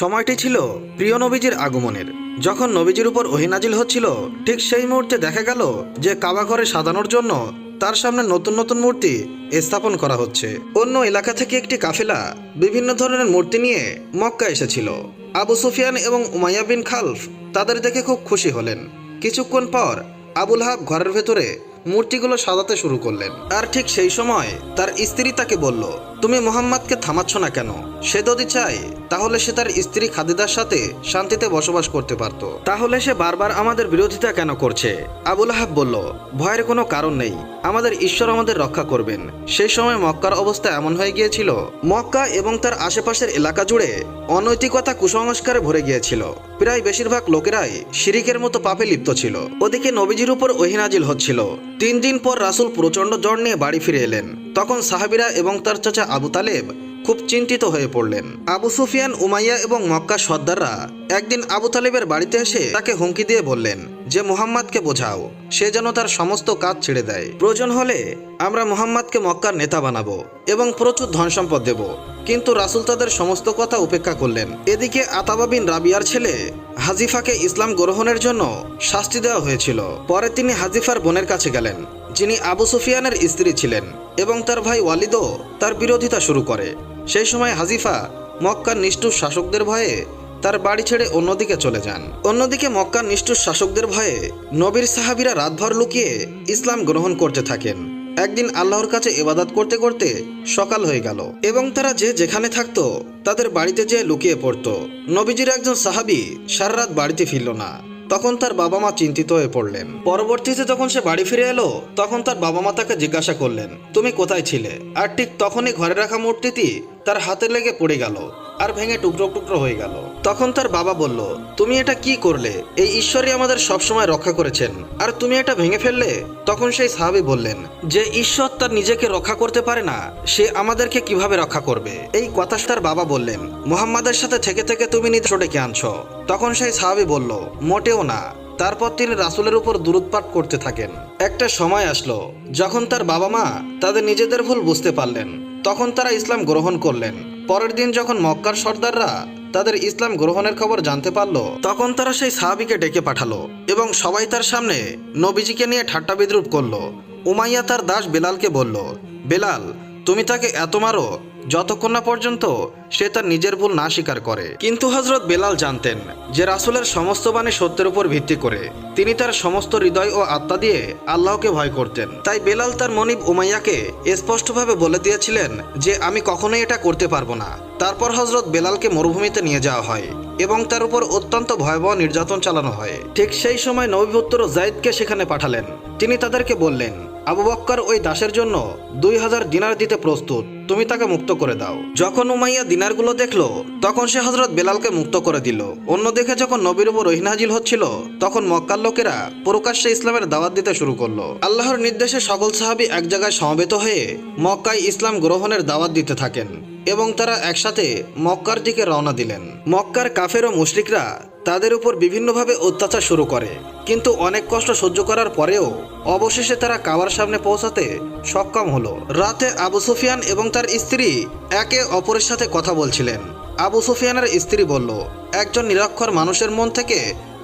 সময়টি ছিল প্রিয় নবীজির আগমনের। যখন নবীজির উপর ওহিনাজিল হচ্ছিল, ঠিক সেই মুহূর্তে দেখা গেল যে কাবা ঘরে সাজানোর জন্য তার সামনে নতুন নতুন মূর্তি স্থাপন করা হচ্ছে। অন্য এলাকা থেকে একটি কাফেলা বিভিন্ন ধরনের মূর্তি নিয়ে মক্কা এসেছিল। আবু সুফিয়ান এবং উমাইয়া বিন খালফ তাদের দেখে খুব খুশি হলেন। কিছুক্ষণ পর আবুল হাব ঘরের ভেতরে মূর্তিগুলো সাজাতে শুরু করলেন। আর ঠিক সেই সময় তার স্ত্রী তাকে বলল তুমি মোহাম্মদকে থামাচ্ছ না কেন? সে যদি চায়, তাহলে সে তার স্ত্রী খাদিদার সাথে শান্তিতে বসবাস করতে পারত। তাহলে সে বারবার আমাদের বিরোধিতা কেন করছে? আবুল আহাব বলল, ভয়ের কোনো কারণ নেই। আমাদের ঈশ্বর আমাদের রক্ষা করবেন। সেই সময় মক্কার অবস্থা এমন হয়ে গিয়েছিল, মক্কা এবং তার আশেপাশের এলাকা জুড়ে অনৈতিকতা কুসংস্কারে ভরে গিয়েছিল। প্রায় বেশিরভাগ লোকেরাই শিরিকের মতো পাপে লিপ্ত ছিল। ওদিকে নবীজির উপর ওহিনাজিল হচ্ছিল। তিন দিন পর রাসূল প্রচণ্ড জ্বর নিয়ে বাড়ি ফিরে এলেন। তখন সাহাবিরা এবং তার চাচা আবু তালেব খুব চিন্তিত হয়ে পড়লেন। আবু সুফিয়ান, উমাইয়া এবং মক্কা সর্দাররা একদিন আবু তালেবের বাড়িতে এসে তাকে হুমকি দিয়ে বললেন যে, মুহাম্মাদকে বোঝাও, সে যেন তার সমস্ত কাজ ছেড়ে দেয়। প্রয়োজন হলে আমরা মুহাম্মাদকে মক্কার নেতা বানাবো এবং প্রচুর ধন সম্পদ দেব। কিন্তু রাসূল তাদের সমস্ত কথা উপেক্ষা করলেন। এদিকে আতাবাবিন রাবিয়ার ছেলে হাজিফাকে ইসলাম গ্রহণের জন্য শাস্তি দেওয়া হয়েছিল। পরে তিনি হাজিফার বোনের কাছে গেলেন, যিনি আবু সুফিয়ানের স্ত্রী ছিলেন। এবং তার ভাই ওয়ালিদও তার বিরোধিতা শুরু করে। সেই সময় হাজিফা মক্কার নিষ্ঠুর শাসকদের ভয়ে তার বাড়ি ছেড়ে অন্যদিকে চলে যান। অন্যদিকে মক্কার নিষ্ঠুর শাসকদের ভয়ে নবীর সাহাবিরা রাতভর লুকিয়ে ইসলাম গ্রহণ করতে থাকেন। একদিন আল্লাহর কাছে ইবাদত করতে করতে সকাল হয়ে গেল এবং তারা যে যেখানে থাকতো তাদের বাড়িতে যেয়ে লুকিয়ে পড়তো। নবীজির একজন সাহাবি সারা রাত বাড়িতে ফিরল না। তখন তার বাবা মা চিন্তিত হয়ে পড়লেন। পরবর্তীতে যখন সে বাড়ি ফিরে এলো, তখন তার বাবা মা তাকে জিজ্ঞাসা করলেন, তুমি কোথায় ছিলে? আর ঠিক তখনই ঘরে রাখা মূর্তিটি তার হাতে লেগে পড়ে গেল। আর ভেঙে টুকরো টুকরো হয়ে গেল। তখন তার বাবা বলল, তুমি এটা কি করলে? এই ঈশ্বরই আমাদের সবসময় রক্ষা করেছেন। আর তুমি এটা ভেঙে ফেললে? তখন সেই সাহাবি বললেন, যে ঈশ্বর তার নিজেকে রক্ষা করতে পারে না, সে আমাদেরকে কীভাবে রক্ষা করবে? এই কথা তার বাবা বললেন, মোহাম্মদের সাথে থেকে থেকে তুমি নিজে ডেকে আনছো? তখন সেই সাহাবি বলল, মোটেও না। তারপর তিনি রাসুলের উপর দূরৎপাট করতে থাকেন। একটা সময় আসলো, যখন তার বাবা মা তাদের নিজেদের ভুল বুঝতে পারলেন। তখন তারা ইসলাম গ্রহণ করলেন। পরের দিন যখন মক্কার সর্দাররা তাদের ইসলাম গ্রহণের খবর জানতে পারল, তখন তারা সেই সাহাবিকে ডেকে পাঠালো এবং সবাই তার সামনে নবীজিকে নিয়ে ঠাট্টা বিদ্রুপ করল। উমাইয়া তার দাস বেলালকে বলল, বেলাল তুমি তাকে এত মারো, যতক্ষণ না পর্যন্ত সে তার নিজের ভুল না স্বীকার করে। কিন্তু হজরত বেলাল জানতেন যে রাসুলের সমস্ত বাণী সত্যের উপর ভিত্তি করে তিনি তার সমস্ত হৃদয় ও আত্মা দিয়ে আল্লাহকে ভয় করতেন। তাই বেলাল তার মনিব উমাইয়াকে স্পষ্টভাবে বলে দিয়েছিলেন যে, আমি কখনোই এটা করতে পারব না। তারপর হজরত বেলালকে মরুভূমিতে নিয়ে যাওয়া হয় এবং তার উপর অত্যন্ত ভয়াবহ নির্যাতন চালানো হয়। ঠিক সেই সময় নবীপুত্র জাইদকে সেখানে পাঠালেন। তিনি তাদেরকে বললেন আবু বক্কর ওই দাসের জন্য দুই হাজার দিনার দিতে প্রস্তুত। তুমি তাকে মুক্ত করে দাও। যখন উমাইয়া দিনারগুলো দেখল, তখন সে হজরত বেলালকে মুক্ত করে দিল। অন্য দেখে যখন নবীর উপর রহিনাজিল হচ্ছিল, তখন মক্কার লোকেরা প্রকাশ্যে ইসলামের দাওয়াত দিতে শুরু করল। আল্লাহর নির্দেশে সকল সাহাবি এক জায়গায় সমবেত হয়ে মক্কায় ইসলাম গ্রহণের দাওয়াত দিতে থাকেন এবং তারা একসাথে মক্কার দিকে রওনা দিলেন। মক্কার কাফের ও মুশরিকরা তাদের উপর বিভিন্নভাবে অত্যাচার শুরু করে। কিন্তু অনেক কষ্ট সহ্য করার পরেও অবশেষে তারা কাবার সামনে পৌঁছাতে সক্ষম হলো। রাতে আবু সুফিয়ান এবং তার স্ত্রী একে অপরের সাথে কথা বলছিলেন। আবু সুফিয়ানের স্ত্রী বলল, একজন নিরক্ষর মানুষের মন থেকে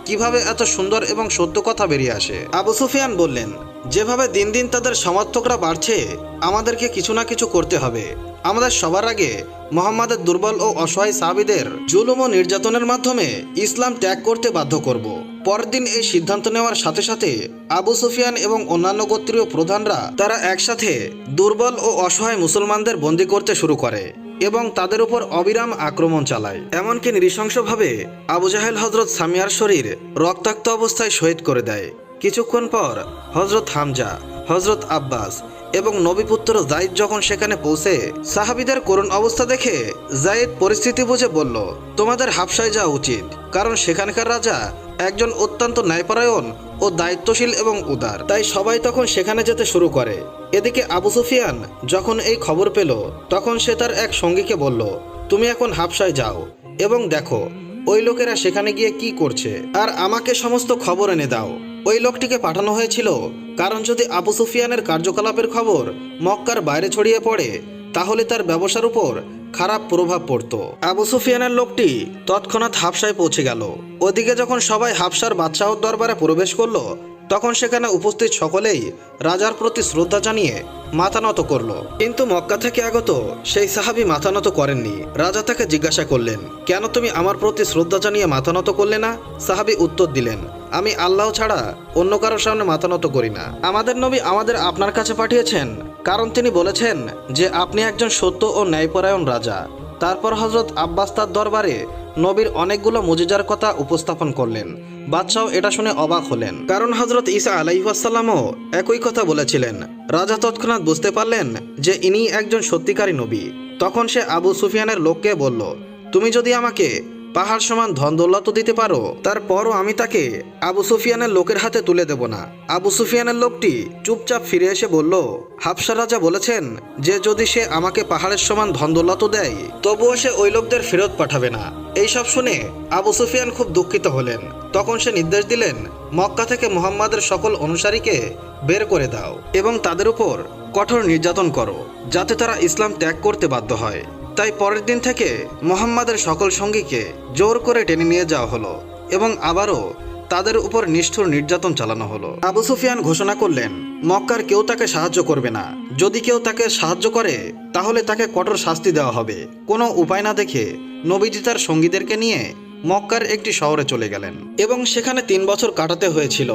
কীভাবে এত সুন্দর এবং সত্য কথা বেরিয়ে আসে? আবু সুফিয়ান বললেন, যেভাবে দিন দিন তাদের সমর্থকরা বাড়ছে, আমাদেরকে কিছু না কিছু করতে হবে। আমাদের সবার আগে মোহাম্মদের দুর্বল ও অসহায় সাহাবিদের জুলুম ও নির্যাতনের মাধ্যমে ইসলাম ত্যাগ করতে বাধ্য করব। পরের দিন এই সিদ্ধান্ত নেওয়ার সাথে সাথে আবু সুফিয়ান এবং অন্যান্য গোত্রীয় প্রধানরা তারা একসাথে দুর্বল ও অসহায় মুসলমানদের বন্দী করতে শুরু করে। এবং তাদের উপর অবিরাম আক্রমণ চালায়। এমনকি নৃশংসভাবে আবু জাহেল হজরত সামিয়ার শরীর রক্তাক্ত অবস্থায় শহীদ করে দেয়। কিছুক্ষণ পর হজরত হামজা হজরত আব্বাস এবং নবীপুত্র জাইদ যখন সেখানে পৌঁছে, সাহাবিদের করুণ অবস্থা দেখে জাইদ পরিস্থিতি বুঝে বলল, তোমাদের হাফসায় যাওয়া উচিত, কারণ সেখানকার রাজা একজন অত্যন্ত ন্যায়পরায়ণ ও দায়িত্বশীল এবং উদার। তাই সবাই তখন সেখানে যেতে শুরু করে। এদিকে আবু সুফিয়ান যখন এই খবর পেল, তখন সে তার এক সঙ্গীকে বলল, তুমি এখন হাফসায় যাও এবং দেখো, ওই লোকেরা সেখানে গিয়ে কি করছে, আর আমাকে সমস্ত খবর এনে দাও। ওই লোকটিকে পাঠানো হয়েছিল কারণ যদি আবু সুফিয়ানের কার্যকলাপের খবর মক্কার বাইরে ছড়িয়ে পড়ে, তাহলে তার ব্যবসার উপর খারাপ প্রভাব পড়ত। আবু সুফিয়ানের লোকটি তৎক্ষণাৎ হাফসায় পৌঁছে গেল। ওদিকে যখন সবাই হাফসার বাদশাহর দরবারে প্রবেশ করল, তখন সেখানে উপস্থিত সকলেই রাজার প্রতি শ্রদ্ধা জানিয়ে মাথা নত করল। কিন্তু মক্কা থেকে আগত সেই সাহাবি মাথা নত করেননি। রাজা তাকে জিজ্ঞাসা করলেন, কেন তুমি আমার প্রতি শ্রদ্ধা জানিয়ে মাথা নত করলে না? সাহাবি উত্তর দিলেন আমি আল্লাহ ছাড়া অন্য কারোর সামনে মাথা নত করি না। আমাদের নবী আমাদের আপনার কাছে পাঠিয়েছেন, কারণ তিনি বলেছেন যে আপনি একজন সত্য ও ন্যায়পরায়ণ রাজা। তারপর হজরত আব্বাস তার দরবারে নবীর অনেকগুলো মুজিজার কথা উপস্থাপন করলেন। বাদশাহ এটা শুনে অবাক হলেন। কারণ হজরত ঈসা আলাইহাসাল্লামও একই কথা বলেছিলেন। রাজা তৎক্ষণাৎ বুঝতে পারলেন যে ইনি একজন সত্যিকারী নবী। তখন সে আবু সুফিয়ানের লোককে বলল, তুমি যদি আমাকে পাহাড় সমান ধন দৌলত দিতে পারো, তারপরও আমি তাকে আবু সুফিয়ানের লোকের হাতে তুলে দেব না। আবু সুফিয়ানের লোকটি চুপচাপ ফিরে এসে বলল, হাফসা রাজা বলেছেন, যে যদি সে আমাকে পাহাড়ের সমান ধন দৌলত দেয়, তবুও সে ওই লোকদের ফেরত পাঠাবে না। এইসব শুনে আবু সুফিয়ান খুব দুঃখিত হলেন। তখন সে নির্দেশ দিলেন, মক্কা থেকে মুহাম্মাদের সকল অনুসারীকে বের করে দাও এবং তাদের উপর কঠোর নির্যাতন করো, যাতে তারা ইসলাম ত্যাগ করতে বাধ্য হয়। তাই পরের দিন থেকে মোহাম্মদের সকল সঙ্গীকে জোর করে টেনে নিয়ে যাওয়া হলো এবং আবারও তাদের উপর নিষ্ঠুর নির্যাতন চালানো হলো। আবু সুফিয়ান ঘোষণা করলেন, মক্কার কেউ তাকে সাহায্য করবে না। যদি কেউ তাকে সাহায্য করে, তাহলে তাকে কঠোর শাস্তি দেওয়া হবে। কোনো উপায় না দেখে নবীজি তার সঙ্গীদেরকে নিয়ে মক্কার একটি শহরে চলে গেলেন এবং সেখানে তিন বছর কাটাতে হয়েছিল।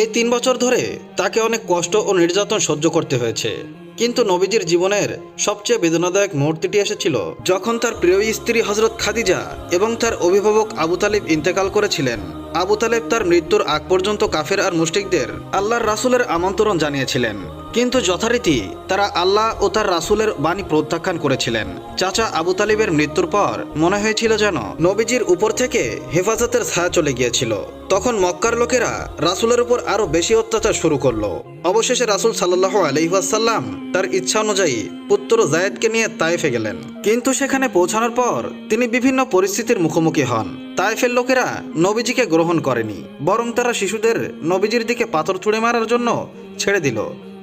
এই তিন বছর ধরে তাকে অনেক কষ্ট ও নির্যাতন সহ্য করতে হয়েছে। কিন্তু নবীজির জীবনের সবচেয়ে বেদনাদায়ক মুহূর্তটি এসেছিল যখন তার প্রিয় স্ত্রী হজরত খাদিজা এবং তার অভিভাবক আবু তালিব ইন্তেকাল করেছিলেন। আবু তালেব তার মৃত্যুর আগ পর্যন্ত কাফের আর মুশরিকদের আল্লাহর রাসূলের আমন্ত্রণ জানিয়েছিলেন। কিন্তু যথারীতি তারা আল্লাহ ও তার রাসূলের বাণী প্রত্যাখ্যান করেছিলেন। চাচা আবু তালিবের মৃত্যুর পর মনে হয়েছিল যেন নবীজির উপর থেকে হেফাজতের ছায়া চলে গিয়েছিল। তখন মক্কার লোকেরা রাসূলের উপর আরও বেশি অত্যাচার শুরু করল। অবশেষে রাসূল সাল্লাহ আলহিহাসাল্লাম তার ইচ্ছা অনুযায়ী পুত্র জায়েদকে নিয়ে তায়েফে গেলেন। কিন্তু সেখানে পৌঁছানোর পর তিনি বিভিন্ন পরিস্থিতির মুখোমুখি হন। তায়েফের লোকেরা নবীজিকে গ্রহণ করেনি, বরং তারা শিশুদের নবীজির দিকে পাথর ছুঁড়ে মারার জন্য ছেড়ে দিল।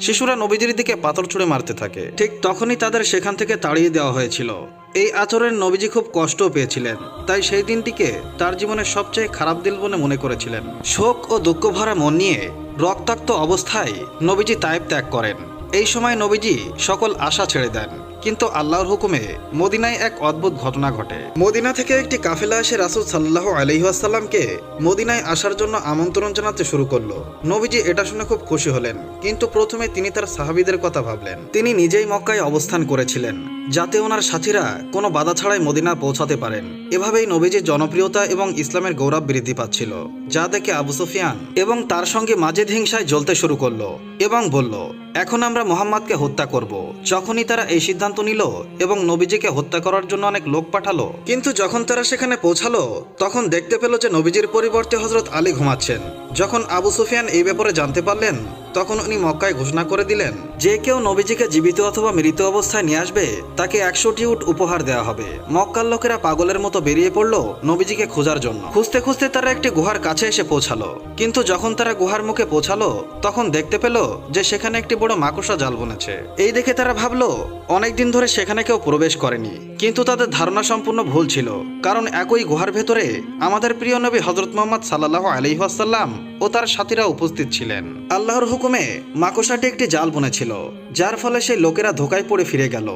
শিশুরা নবীজির দিকে পাথর ছুঁড়ে মারতে থাকে। ঠিক তখনই তাদের সেখান থেকে তাড়িয়ে দেওয়া হয়েছিল। এই আচরণে নবীজি খুব কষ্টও পেয়েছিলেন, তাই সেই দিনটিকে তার জীবনের সবচেয়ে খারাপ দিন বলে মনে করেছিলেন। শোক ও দুঃখ ভরা মন নিয়ে রক্তাক্ত অবস্থায় নবীজি তায়েব ত্যাগ করেন। এই সময় নবীজি সকল আশা ছেড়ে দেন। কিন্তু আল্লাহর হুকুমে মদিনায় এক অদ্ভুত ঘটনা ঘটে। মদিনা থেকে একটি কাফেলা এসে রাসুল সাল্লাহ আলহিহাসাল্লামকে মদিনায় আসার জন্য আমন্ত্রণ জানাতে শুরু করল। নবীজি এটা শুনে খুব খুশি হলেন, কিন্তু প্রথমে তিনি তার সাহাবিদের কথা ভাবলেন। তিনি নিজেই মক্কায় অবস্থান করেছিলেন। যাতে ওনার সাথীরা কোনো বাধা ছাড়াই মদিনা পৌঁছাতে পারেন। এভাবেই নবীজির জনপ্রিয়তা এবং ইসলামের গৌরব বৃদ্ধি পাচ্ছিল, যা দেখে আবু সুফিয়ান এবং তার সঙ্গে মাঝেদ হিংসায় জ্বলতে শুরু করল এবং বলল, এখন আমরা মোহাম্মদকে হত্যা করব। যখনই তারা এই সিদ্ধান্ত নিল এবং নবীজিকে হত্যা করার জন্য অনেক লোক পাঠালো, কিন্তু যখন তারা সেখানে পৌঁছালো, তখন দেখতে পেল যে নবীজির পরিবর্তে হজরত আলী ঘুমাচ্ছেন। যখন আবু সুফিয়ান এই ব্যাপারে জানতে পারলেন, তখন উনি মক্কায় ঘোষণা করে দিলেন, যে কেউ নবীজিকে জীবিত অথবা মৃত অবস্থায় নিয়ে আসবে, তাকে একশোটি উট উপহার দেওয়া হবে। মক্কার লোকেরা পাগলের মতো বেরিয়ে পড়ল নবীজিকে খোঁজার জন্য। খুঁজতে খুঁজতে তারা একটি গুহার কাছে এসে পৌঁছালো। কিন্তু যখন তারা গুহার মুখে পৌঁছালো, তখন দেখতে পেল যে সেখানে একটি বড় মাকড়সা জাল বনেছে। এই দেখে তারা ভাবলো, অনেকদিন ধরে সেখানে কেউ প্রবেশ করেনি। কিন্তু তাদের ধারণা সম্পূর্ণ ভুল ছিল, কারণ একই গুহার ভেতরে আমাদের প্রিয় নবী হজরত মোহাম্মদ সাল্লাহ আলহিহাসাল্লাম ও তার সাথীরা উপস্থিত ছিলেন। আল্লাহর হুকুমে মাকসাটি একটি জাল বুনেছিল যার ফলে সেই লোকেরা ধোকায় পড়ে ফিরে গেল।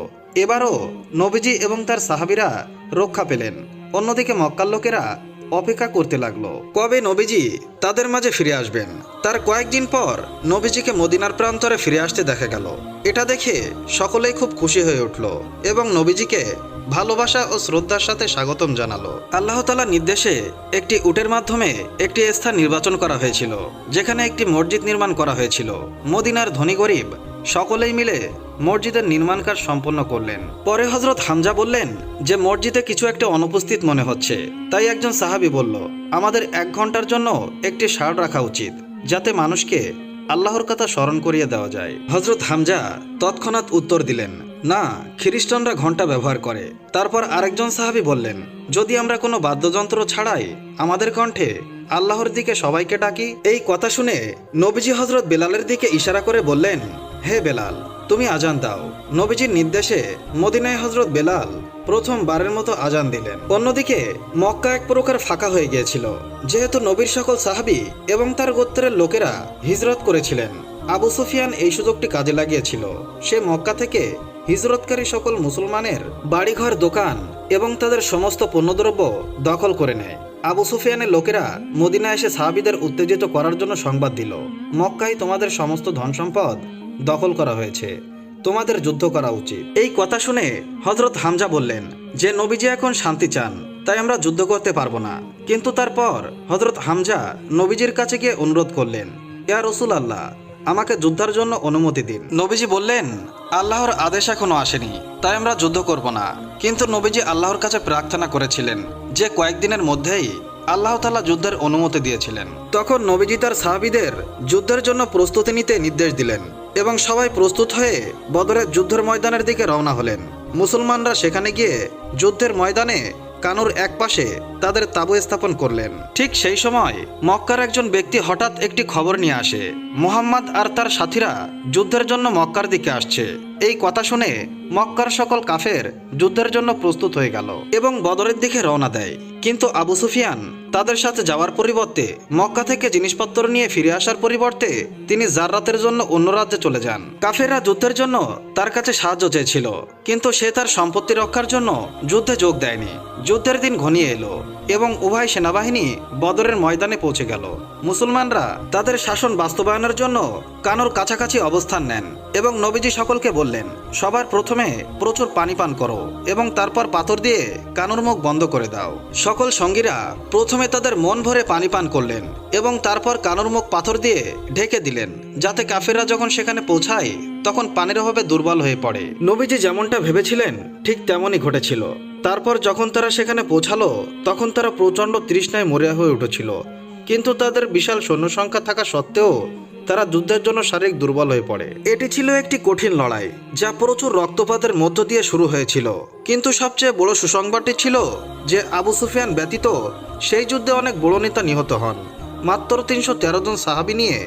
এবারও নবীজি এবং তার সাহাবিরা রক্ষা পেলেন, অন্যদিকে মক্কার লোকেরা অপেক্ষা করতে লাগল। কবে নবীজি তাদের মাঝে ফিরে আসবেন? তার কয়েকদিন পর নবীজিকে মদিনার প্রান্তরে ফিরে আসতে দেখা গেল। এটা দেখে সকলেই খুব খুশি হয়ে উঠল এবং নবীজিকে ভালোবাসা ও শ্রদ্ধার সাথে স্বাগতম জানালো। আল্লাহ তালার নির্দেশে একটি উটের মাধ্যমে একটি স্থান নির্বাচন করা হয়েছিল, যেখানে একটি মসজিদ নির্মাণ করা হয়েছিল। মদিনার ধনী গরিব সকলেই মিলে মসজিদের নির্মাণ কাজ সম্পন্ন করলেন। পরে হজরত হামজা বললেন যে, মসজিদে কিছু একটা অনুপস্থিত মনে হচ্ছে। তাই একজন সাহাবি বলল, আমাদের এক ঘণ্টার জন্য একটি শার্ট রাখা উচিত, যাতে মানুষকে আল্লাহর কথা স্মরণ করিয়ে দেওয়া যায়। হজরত হামজা তৎক্ষণাৎ উত্তর দিলেন না, খ্রিস্টানরা ঘণ্টা ব্যবহার করে। তারপর আরেকজন সাহাবি বললেন, যদি আমরা কোনো বাদ্যযন্ত্র ছাড়াই আমাদের কণ্ঠে আল্লাহর দিকে সবাইকে ডাকি? এই কথা শুনে নবীজি হজরত বেলালের দিকে ইশারা করে বললেন, হে বেলাল, তুমি আজান দাও। নবীজির নির্দেশে মদিনায় হজরত বেলাল প্রথমবারের মতো আজান দিলেন। অন্যদিকে মক্কা এক প্রকার ফাঁকা হয়ে গিয়েছিল, যেহেতু নবীর সকল সাহাবি এবং তার গোত্রের লোকেরা হিজরত করেছিলেন। আবু সুফিয়ান এই সুযোগটি কাজে লাগিয়েছিল। সে মক্কা থেকে হিজরতকারী সকল মুসলমানের বাড়িঘর, দোকান এবং তাদের সমস্ত পণ্যদ্রব্য দখল করে নেয়। আবু সুফিয়ানের লোকেরা মদিনা এসে সাহাবিদের উত্তেজিত করার জন্য সংবাদ দিল, মক্কায় তোমাদের সমস্ত ধন সম্পদ দখল করা হয়েছে। তোমাদের যুদ্ধ করা উচিত। এই কথা শুনে হজরত হামজা বললেন, যে নবীজি এখন শান্তি চান, তাই আমরা যুদ্ধ করতে পারব না। কিন্তু তারপর হজরত হামজা নবীজির কাছে গিয়ে অনুরোধ করলেন, ইয়া রসুল আল্লাহ আমাকে যুদ্ধার জন্য অনুমতি দিন। নবীজি বললেন, আল্লাহর আদেশ এখনও আসেনি, তাই আমরা যুদ্ধ করব না। কিন্তু নবীজি আল্লাহর কাছে প্রার্থনা করেছিলেন যে কয়েকদিনের মধ্যেই আল্লাহ তালা যুদ্ধের অনুমতি দিয়েছিলেন। তখন নবীজি তার সাহাবিদের যুদ্ধের জন্য প্রস্তুতি নিতে নির্দেশ দিলেন এবং সবাই প্রস্তুত হয়ে বদরের যুদ্ধের ময়দানের দিকে রওনা হলেন। মুসলমানরা সেখানে গিয়ে যুদ্ধের ময়দানে কানুর এক পাশে তাদের তাবু স্থাপন করলেন। ঠিক সেই সময় মক্কার একজন ব্যক্তি হঠাৎ একটি খবর নিয়ে আসে। মোহাম্মদ আর তার সাথীরা যুদ্ধের জন্য মক্কার দিকে আসছে। এই কথা শুনে মক্কার সকল কাফের যুদ্ধের জন্য প্রস্তুত হয়ে গেল এবং বদরের দিকে রওনা দেয়। কিন্তু আবু সুফিয়ান তাদের সাথে যাওয়ার পরিবর্তে মক্কা থেকে জিনিসপত্র নিয়ে ফিরে আসার পরিবর্তে তিনি জাররাতের জন্য অন্য রাজ্যে চলে যান। কাফেররা যুদ্ধের জন্য তার কাছে সাহায্য চেয়েছিল, কিন্তু সে তার সম্পত্তি রক্ষার জন্য যুদ্ধে যোগ দেয়নি। যুদ্ধের দিন ঘনিয়ে এলো এবং উভয় সেনাবাহিনী বদরের ময়দানে পৌঁছে গেল। মুসলমানরা তাদের শাসন বাস্তবায়নের জন্য কানোর কাছাকাছি অবস্থান নেন এবং নবীজি সকলকে বললেন সবার প্রথমে প্রচুর পানি পান করো এবং তারপর পাথর দিয়ে কানুর মুখ বন্ধ করে দাও। সকল সঙ্গীরা প্রথমে তাদের মন ভরে পানি পান করলেন এবং তারপর কানুর মুখ পাথর দিয়ে ঢেকে দিলেন, যাতে কাফেররা যখন সেখানে পৌঁছায়, তখন পানির অভাবে দুর্বল হয়ে পড়ে। নবীজি যেমনটা ভেবেছিলেন, ঠিক তেমনই ঘটেছিল। তারপর যখন তারা সেখানে পৌঁছালো, তখন তারা প্রচণ্ড তৃষ্ণায় মরিয়া হয়ে উঠেছিল। কিন্তু তাদের বিশাল সৈন্য সংখ্যা থাকা সত্ত্বেও তারা যুদ্ধের জন্য শারীরিক দুর্বল হয়ে পড়ে। এটি ছিল একটি কঠিন লড়াই, যা প্রচুর রক্তপাতের মধ্য দিয়ে শুরু হয়েছিল। কিন্তু সবচেয়ে বড় সুসংবাদটি ছিল যে আবু সুফিয়ান ব্যতীত সেই যুদ্ধে অনেক বড় নেতা নিহত হন। মাত্র তিনশো তেরো জন সাহাবি নিয়ে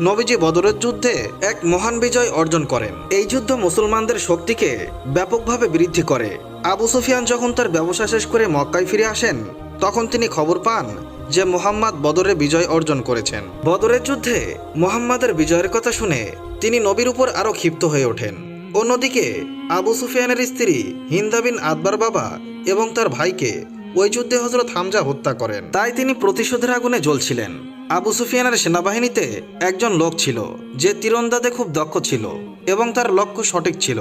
নবীজি বদরের যুদ্ধে এক মহান বিজয় অর্জন করেন। এই যুদ্ধ মুসলমানদের শক্তিকে ব্যাপকভাবে বৃদ্ধি করে। আবু সুফিয়ান যখন তার ব্যবসা শেষ করে মক্কায় ফিরে আসেন তখন তিনি খবর পান যে মোহাম্মদ বদরে বিজয় অর্জন করেছেন। বদরের যুদ্ধে মোহাম্মদের বিজয়ের কথা শুনে তিনি নবীর উপর আরও ক্ষিপ্ত হয়ে ওঠেন। অন্যদিকে আবু সুফিয়ানের স্ত্রী হিন্দাবিন আদবার বাবা এবং তার ভাইকে ওই যুদ্ধে হজরত হামজা হত্যা করেন। তাই তিনি প্রতিশোধের আগুনে জ্বলছিলেন। আবু সুফিয়ানের সেনাবাহিনীতে একজন লোক ছিল যে তীরন্দাজে খুব দক্ষ ছিল এবং তার লক্ষ্য সঠিক ছিল।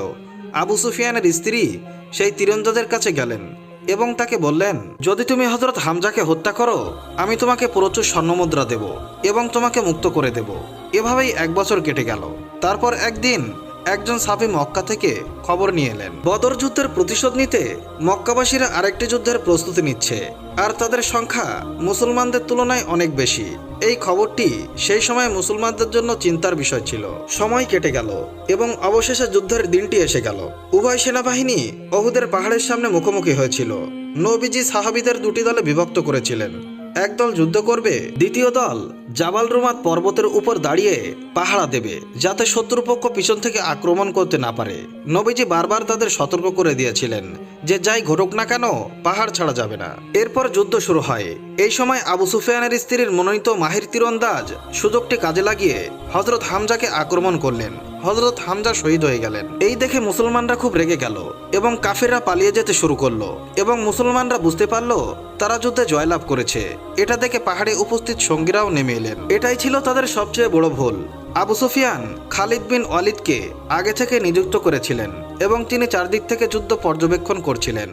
আবু সুফিয়ানের স্ত্রী সেই তীরন্দাজের কাছে গেলেন এবং তাকে বললেন, যদি তুমি হজরত হামজাকে হত্যা করো, আমি তোমাকে প্রচুর স্বর্ণমুদ্রা দেব এবং তোমাকে মুক্ত করে দেব। এভাবেই এক বছর কেটে গেল। তারপর একদিন একজন সাফি মক্কা থেকে খবর নিয়ে এলেন। বদর যুদ্ধের প্রতিশোধ নিতে মক্কাবাসীরা আরেকটি যুদ্ধের প্রস্তুতি নিচ্ছে, আর তাদের সংখ্যা মুসলমানদের তুলনায় অনেক বেশি। এই খবরটি সেই সময় মুসলমানদের জন্য চিন্তার বিষয় ছিল। সময় কেটে গেল, এবং অবশেষে যুদ্ধের দিনটি এসে গেল। উভয় সেনাবাহিনী অহুদের পাহাড়ের সামনে মুখোমুখি হয়েছিল। নবীজি সাহাবিদের দুটি দলে বিভক্ত করেছিলেন। একদল যুদ্ধ করবে। দ্বিতীয় দল জাবাল রুমাত পর্বতের উপর দাঁড়িয়ে পাহারা দেবে, যাতে শত্রুপক্ষ পিছন থেকে আক্রমণ করতে না পারে। নবীজি বারবার তাদের সতর্ক করে দিয়েছিলেন যে যাই ঘটুক না কেন, পাহাড় ছাড়া যাবে না। এরপর যুদ্ধ শুরু হয়। এই সময় আবু সুফিয়ানের স্ত্রীর মনোনীত মাহির তীরন্দাজ সুযোগটি কাজে লাগিয়ে হজরত হামজাকে আক্রমণ করলেন। হজরত হামজা শহীদ হয়ে গেলেন। এই দেখে মুসলমানরা খুব রেগে গেল এবং কাফেররা পালিয়ে যেতে শুরু করল এবং মুসলমানরা বুঝতে পারল তারা যুদ্ধে জয়লাভ করেছে। এটা দেখে পাহাড়ে উপস্থিত সঙ্গীরাও নেমে এলেন। এটাই ছিল তাদের সবচেয়ে বড় ভুল। আবু সুফিয়ান খালিদ বিন ওয়ালিদকে আগে থেকে নিযুক্ত করেছিলেন এবং তিনি চারদিক থেকে যুদ্ধ পর্যবেক্ষণ করছিলেন।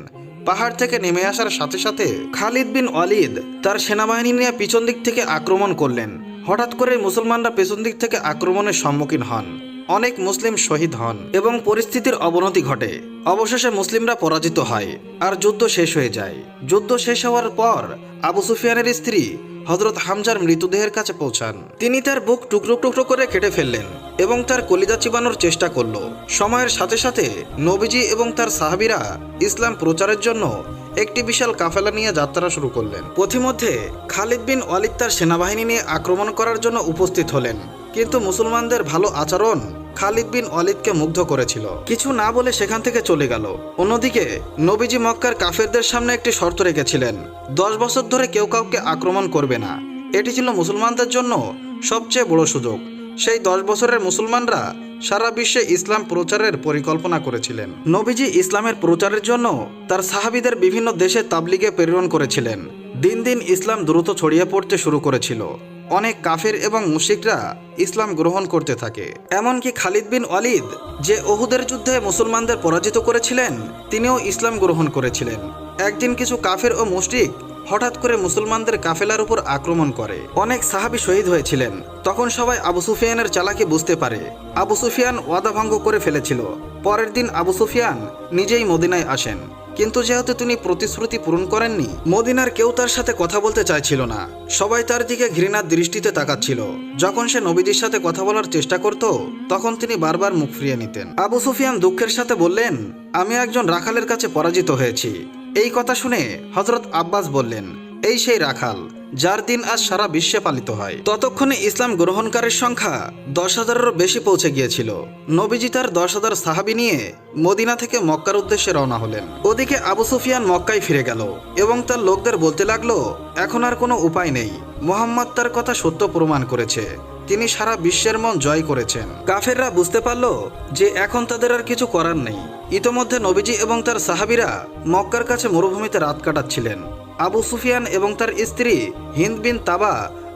পাহাড় থেকে নেমে আসার সাথে সাথে খালিদ বিন ওয়ালিদ তার সেনাবাহিনী নিয়ে পিছন দিক থেকে আক্রমণ করলেন। হঠাৎ করে মুসলমানরা পেছন দিক থেকে আক্রমণের সম্মুখীন হন। অনেক মুসলিম শহীদ হন এবং পরিস্থিতির অবনতি ঘটে। অবশেষে মুসলিমরা পরাজিত হয় আর যুদ্ধ শেষ হয়ে যায়। যুদ্ধ শেষ হওয়ার পর আবু সুফিয়ানের স্ত্রী হজরত হামজার মৃতদেহের কাছে পৌঁছান। তিনি তার বুক টুকরো টুকরো করে কেটে ফেললেন এবং তার কলিজা চিবানোর চেষ্টা করল। সময়ের সাথে সাথে নবীজি এবং তার সাহাবিরা ইসলাম প্রচারের জন্য একটি বিশাল কাফেলা নিয়ে যাত্রা শুরু করলেন। পথিমধ্যে খালিদ বিন ওয়ালিদ তার সেনাবাহিনী নিয়ে আক্রমণ করার জন্য উপস্থিত হলেন। কিন্তু মুসলমানদের ভালো আচরণ খালিদ বিন অলিদকে মুগ্ধ করেছিল। কিছু না বলে সেখান থেকে চলে গেল। অন্যদিকে নবীজি মক্কার কাফেরদের সামনে একটি শর্ত রেখেছিলেন, দশ বছর ধরে কেউ কাউকে আক্রমণ করবে না। এটি ছিল মুসলমানদের জন্য সবচেয়ে বড় সুযোগ। সেই দশ বছরের মুসলমানরা সারা বিশ্বে ইসলাম প্রচারের পরিকল্পনা করেছিলেন। নবীজি ইসলামের প্রচারের জন্য তার সাহাবিদের বিভিন্ন দেশে তাবলিগে প্রেরণ করেছিলেন। দিন দিন ইসলাম দ্রুত ছড়িয়ে পড়তে শুরু করেছিল। অনেক কাফের এবং মুশিকরা ইসলাম গ্রহণ করতে থাকে। এমনকি খালিদ বিন ওয়ালিদ, যে ওহুদের যুদ্ধে মুসলমানদের পরাজিত করেছিলেন, তিনিও ইসলাম গ্রহণ করেছিলেন। একদিন কিছু কাফের ও মুশরিক হঠাৎ করে মুসলমানদের কাফেলার উপর আক্রমণ করে। অনেক সাহাবি শহীদ হয়েছিলেন। তখন সবাই আবু সুফিয়ানের চালাকি বুঝতে পারে। আবু সুফিয়ান ওয়াদা ভঙ্গ করে ফেলেছিল। পরের দিন আবু সুফিয়ান নিজেই মদিনায় আসেন। কিন্তু যেহেতু তিনি প্রতিশ্রুতি পূরণ করেননি, মদিনার কেউ তার সাথে কথা বলতে চাইছিল না। সবাই তার দিকে ঘৃণার দৃষ্টিতে তাকাচ্ছিল। যখন সে নবীজির সাথে কথা বলার চেষ্টা করত, তখন তিনি বারবার মুখ ফিরিয়ে নিতেন। আবু সুফিয়ান দুঃখের সাথে বললেন, আমি একজন রাখালের কাছে পরাজিত হয়েছি। এই কথা শুনে হজরত আব্বাস বললেন, এই সেই রাখাল, যার দিন আজ সারা বিশ্বে পালিত হয়। ততক্ষণে ইসলাম গ্রহণকারীর সংখ্যা দশ হাজারেরও বেশি পৌঁছে গিয়েছিল। নবীজি তার দশ হাজার সাহাবি নিয়ে মদিনা থেকে মক্কার উদ্দেশ্যে রওনা হলেন। ওদিকে আবু সুফিয়ান মক্কায় ফিরে গেল এবং তার লোকদের বলতে লাগল, এখন আর কোনো উপায় নেই। মোহাম্মদ তার কথা সত্য প্রমাণ করেছে। তিনি সারা বিশ্বের মন জয় করেছেন। কাফেররা বুঝতে পারল যে এখন তাদের আর কিছু করার নেই। ইতোমধ্যে নবীজি এবং তার সাহাবিরা মক্কার কাছে মরুভূমিতে রাত কাটাচ্ছিলেন। আবু সুফিয়ান এবং তার স্ত্রী হিন্দ বিন তাবা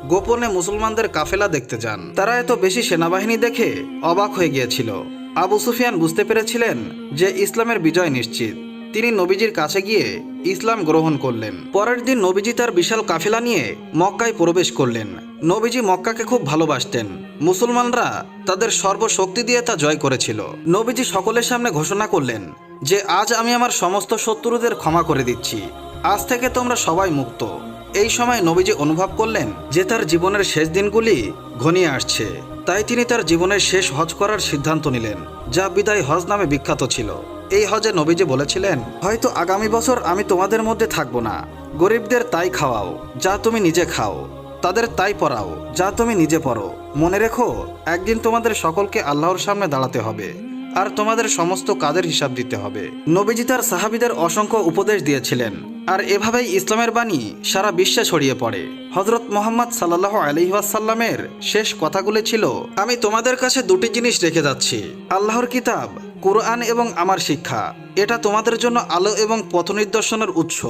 গোপনে মুসলমানদের কাফেলা দেখতে যান। তারা এত বেশি সেনাবাহিনী দেখে অবাক হয়ে গিয়েছিল। আবু সুফিয়ান বুঝতে পেরেছিলেন যে ইসলামের বিজয় নিশ্চিত। তিনি নবীজির কাছে গিয়ে ইসলাম গ্রহণ করলেন। পরের দিন নবীজি তার বিশাল কাফেলা নিয়ে মক্কায় প্রবেশ করলেন। নবীজি মক্কাকে খুব ভালোবাসতেন। মুসলমানরা তাদের সর্বশক্তি দিয়ে তা জয় করেছিল। নবীজি সকলের সামনে ঘোষণা করলেন যে, আজ আমি আমার সমস্ত শত্রুদের ক্ষমা করে দিচ্ছি। আজ থেকে তোমরা সবাই মুক্ত। এই সময় নবীজি অনুভব করলেন যে, তার জীবনের শেষ দিনগুলি ঘনিয়ে আসছে। তাই তিনি তার জীবনের শেষ হজ করার সিদ্ধান্ত নিলেন, যা বিদায় হজ নামে বিখ্যাত ছিল। এই হজে নবীজি বলেছিলেন, হয়তো আগামী বছর আমি তোমাদের মধ্যে থাকব না। গরিবদের তাই খাওয়াও, যা তুমি নিজে খাও। তাদের তাই পড়াও যা তুমি নিজে পড়ো মনে রেখো, একদিন তোমাদের সকলকে আল্লাহর সামনে দাঁড়াতে হবে, আর তোমাদের সমস্ত কাজের হিসাব দিতে হবে। নবীজি তার সাহাবিদের অসংখ্য উপদেশ দিয়েছিলেন। আর এভাবেই ইসলামের বাণী সারা বিশ্বে ছড়িয়ে পড়ে। হজরত মোহাম্মদ সাল্লাহ আলহিহাসাল্লামের শেষ কথাগুলি ছিল, আমি তোমাদের কাছে দুটি জিনিস রেখে যাচ্ছি। আল্লাহর কিতাব, কোরআন এবং আমার শিক্ষা। এটা তোমাদের জন্য আলো এবং পথ নির্দর্শনের উৎস।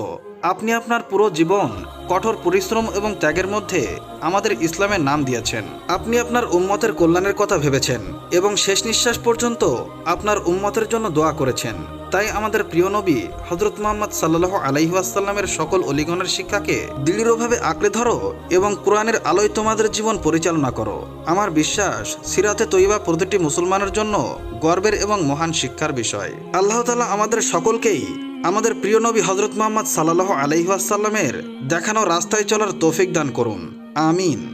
আপনি আপনার পুরো জীবন কঠোর পরিশ্রম এবং ত্যাগের মধ্যে আমাদের ইসলামের নাম দিয়েছেন। আপনি আপনার উম্মতের কল্যাণের কথা ভেবেছেন এবং শেষ নিঃশ্বাস পর্যন্ত আপনার উম্মতের জন্য দোয়া করেছেন। তাই আমাদের প্রিয় নবী হজরত মোহাম্মদ সাল্লাহ আলাইহাসাল্লামের সকল অলিগণের শিক্ষাকে দৃঢ়ভাবে আঁকড়ে ধরো এবং কোরআনের আলোয় তোমাদের জীবন পরিচালনা করো। আমার বিশ্বাস, সিরাতে তৈবা প্রতিটি মুসলমানের জন্য গর্বের এবং মহান শিক্ষার বিষয়। আল্লাহ তালা আমাদের সকলকেই আমাদের প্রিয় নবী হজরত মোহাম্মদ সাল্লাহ আলাইহাসাল্লামের দেখানো রাস্তায় চলার তৌফিক দান করুন। আমিন।